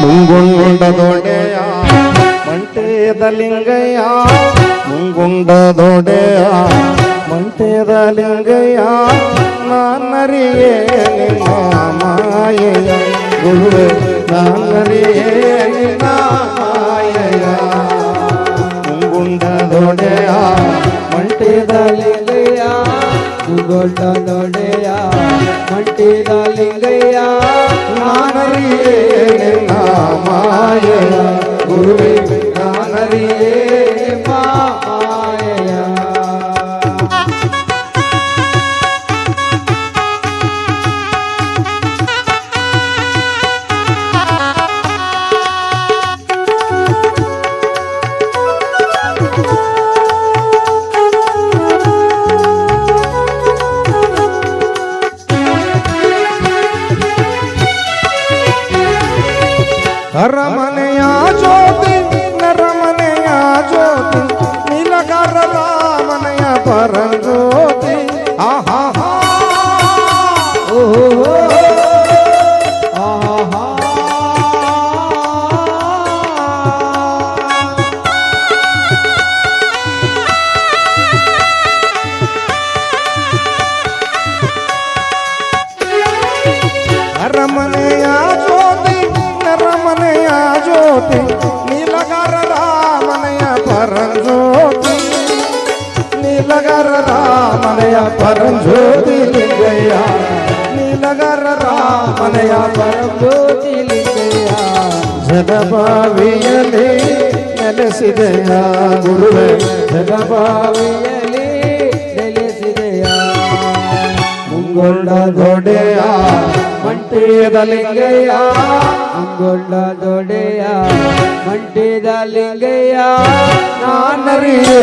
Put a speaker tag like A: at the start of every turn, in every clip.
A: ಮುಂಗುಂಡದೊಡೆಯ ಮಂಟೇದ ಲಿಂಗಯ್ಯ ಮುಂಗುಂಡದೊಡೆಯ ಮಂಟೇದ ಲಿಂಗಯ್ಯ ನಾನರಿಯೇ ನಿನ್ನ ಮಾಯೆಯ ಗುರುವೆ ನಾನರಿಯೇ ನಿನ್ನ ಮಾಯೆಯ ಮುಂಗುಂಡದೊಡೆಯ ಮಂಟೇದ
B: ಲಿಂಗಯ್ಯ ಮುಂಗೊಡ್ಡ ஜோதி ஆஹ
A: ಜಗಭಾವಿಯಲ್ಲಿ ನೆಲೆಸಿದೆಯ ಗುರುವೆ
B: ಜಗಭಾವಿಯಲ್ಲಿ ನೆಲೆಸಿದೆಯ
A: ಮುಂಗೊಂಡ ದೊಡೆಯ ಮಂಟೇದ ಲಿಂಗಯ್ಯ
B: ಅಂಗೊಳ್ಳ ದೊಡೆಯ ಮಂಟಿದ ಲಿಂಗಯ್ಯ
A: ನಾನರಿಯೇ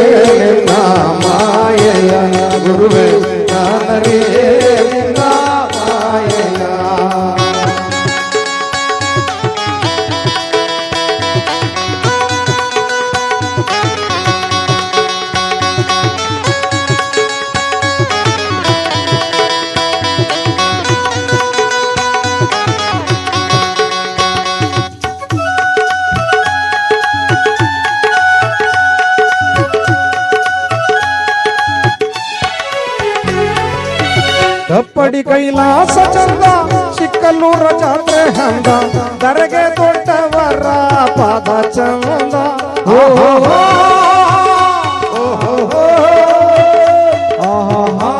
A: ಕಪ್ಪಡಿ ಕೈಲಾಸ ಚಂದ ಚಿಕ್ಕಲ್ಲೂರ ಜಾತ್ರೆ ಹಂದ ದರೆಗೆ ದೊಡ್ಡವರ ಪಾದ ಚಂದ ಓಹೋ
B: ಆಹಾ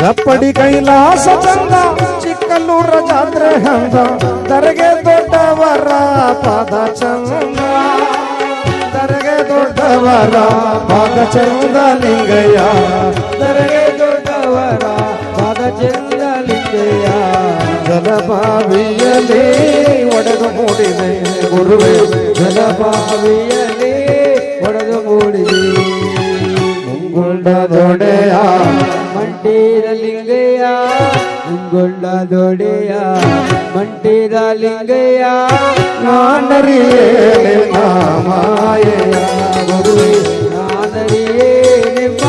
A: ಕಪ್ಪಡಿ ಕೈಲಾಸ ಚಂದ ಚಿಕ್ಕಲ್ಲೂರ ಜಾತ್ರೆ ಹಂದ ದರೆಗೆ ದೊಡ್ಡವರ ಪಾದ ಚಂದ ದರೆಗೆ ದೊಡ್ಡವರ ಪಾದ ಚಂದ ಲಿಂಗಯ್ಯ
B: ದರೆಗೆ ದೊಡ್ಡವರ ಪಾದ ಚಂದ ಲಿಂಗಯ್ಯ
A: ಜಲಭಾವಿಯಲ್ಲಿ ಒಡೆದು ಮೂಡಿದೆ ಗುರುವೆ
B: ಜಲಭಾವಿಯಲ್ಲಿ ಒಡೆದು ಮೂಡಿದೆ
A: ಮುಂಗುಂಡ ದೊಡೆಯ
B: ಮಂಟಿದ ಲಿಂಗಯ್ಯ ಮುಂಗೊಂಡ ದೊಡೆಯ ಮಂಟಿದ ಲಿಂಗಯ್ಯ
A: ನಾನರಿಯೇ ನಿನ್ನ ಗುರು
B: ನಾನರಿಯೇ ನಿಮ್ಮ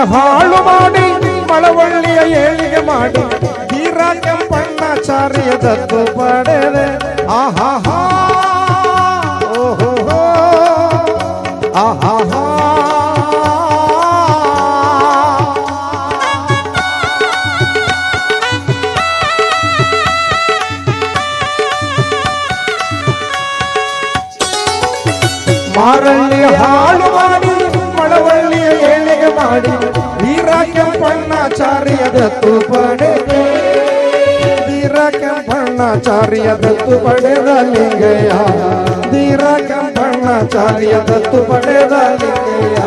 A: ಹಾಳು ಮಾಡಿ ಮಳವಳ್ಳಿಯ ಏಳಿಗೆ ಮಾಡಿ ತೀರ ಕೆಂಪಣ್ಣಾಚಾರ್ಯ ದತ್ತು ಪಡೆದೆ ಆಹಾಹಾ ಓಹೋ ಆಹಾಹಾ ಮಾರಳ್ಳಿಯ ಹಾಳು ಮಾಡಿ ಮಳವಳ್ಳಿಯ ಏಳಿಗೆ ಮಾಡಿ ವೀರ ಕೆಂಪಣ್ಣಾಚಾರ್ಯ ದತ್ತು ಪಡೆದೆ. ಕೆಂಪಣ್ಣ ಕೆಂಪಣ್ಣಾಚಾರ್ಯ ದತ್ತು ಪಡೆದ ಲಿಂಗಯ್ಯ. ಧೀರ ಕೆಂಪಣ್ಣಾಚಾರ್ಯ ದತ್ತು ಪಡೆದ ಲಿಂಗಯ್ಯ.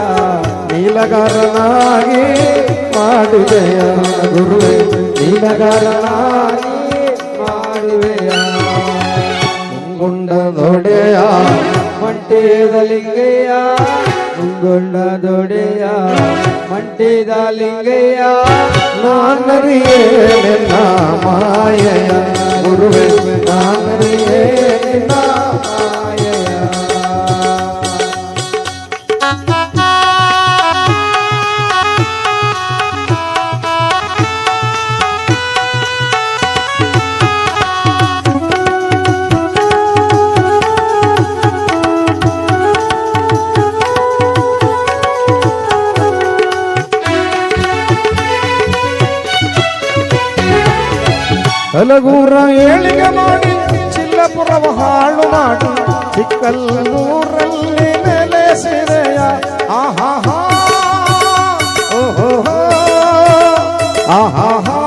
A: ನೀಲಗಾರನಾಗಿ ಮಾಡುವೆಯ ಗುರುವೆ. ನೀಲಗಾರನಾಗಿ
B: ಮಾಡುವೆಯ
A: ಮುಂಗುಂಡದೊಡೆಯ
B: ಮಂಟೇದ ಲಿಂಗಯ್ಯ. ಮುಂಗೊಂಡ ದೊಡೆಯ ಮಂಟೇದ ಲಿಂಗಯ್ಯ
A: ನಾನರಿಯೇ ನಿನ್ನ ಮಾಯೆಯ ಗುರುವೆ ಹಲಗೂರ ಏಳಿಗೆ ಮಾಡಿ ಚಿಲ್ಲಪುರವ ಹಾಳು ಮಾಡಿ ಚಿಕ್ಕಲ್ಲೂರಲ್ಲಿ ನೆಲೆಸಿದೆಯ ಆಹಾಹಾ. ಓಹೋ ಆಹಾಹಾ.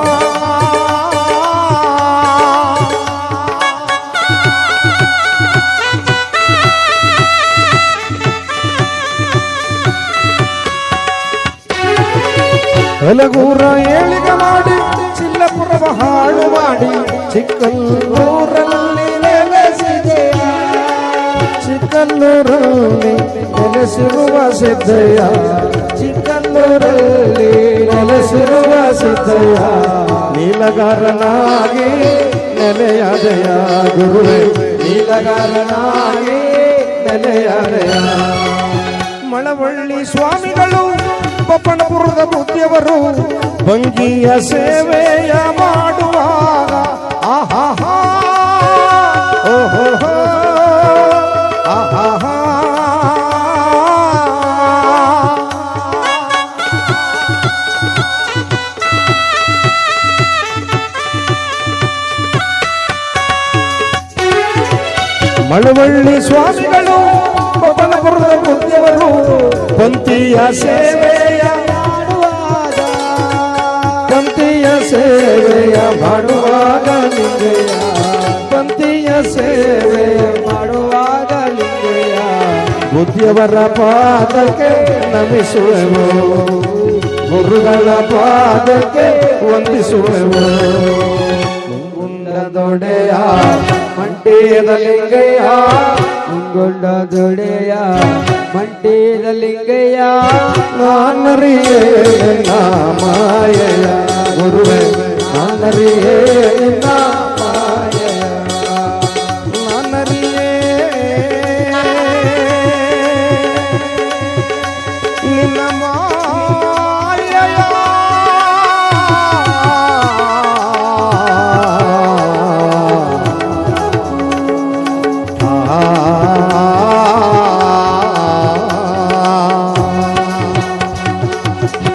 A: ಹಲಗೂರ ಏಳಿಗೆ ಮಾಡಿ ಚಿಕ್ಕಲ್ಲೂರಲ್ಲಿ ನೆಲೆಸಿದೆಯ? ಚಿಕ್ಕಲ್ಲೂರಲ್ಲಿ ನೆಲೆಸಿರುವ ಸಿದ್ಧಯ್ಯ ಚಿಕ್ಕಲ್ಲೂರಲ್ಲಿ ನೆಲೆಸಿರುವ ಸಿದ್ಧಯ್ಯ ನೀಲಗಾರನಾಗಿ ನೆಲೆಯಾದೆಯ ಗುರುವೆ? ನೀಲಗಾರನಾಗಿ ನೆಲೆಯಾದೆಯ? ಮಳವಳ್ಳಿ ಸ್ವಾಮಿಗಳು ಬಪ್ಪನಪುರದ ಬುದ್ಧಿಯವರು ಭಂಗಿಯ ಸೇವೆಯ ಮಾಡುವಾಗ ಮಳವಳ್ಳಿ ಸ್ವಾಮಿಗಳು ಬಪ್ಪನಪುರದ ಬುದ್ಧಿಯವರು ಪಂಥಿಯ ಸೇವೆಯ
B: ಮಾಡುವಾಗ
A: ಪಂಥಿಯ ಸೇವೆಯ ಮಾಡುವಾಗ ಲಿಂಗಯ್ಯ ಸೇವೆಯ
B: ಮಾಡುವಾಗ
A: ಬುದ್ಧಿಯವರ ಪಾದಕ್ಕೆ ನಮಿಸುವೆವು. ಗುರುಗಳ ಪಾದಕ್ಕೆ ವಂದಿಸುವೆವು. ಮುಂಗುಂಡದೊಡೆಯ ಮಂಟೇದ ಲಿಂಗಯ್ಯ
B: ಮುಂಗುಂಡ ದೊಡೆಯ, ಮಂಟೇದ ಲಿಂಗಯ್ಯ
A: ನಾನರಿಯೇ ನಾಮಯ ಗುರುವೆ, ನಾನರಿಯೇ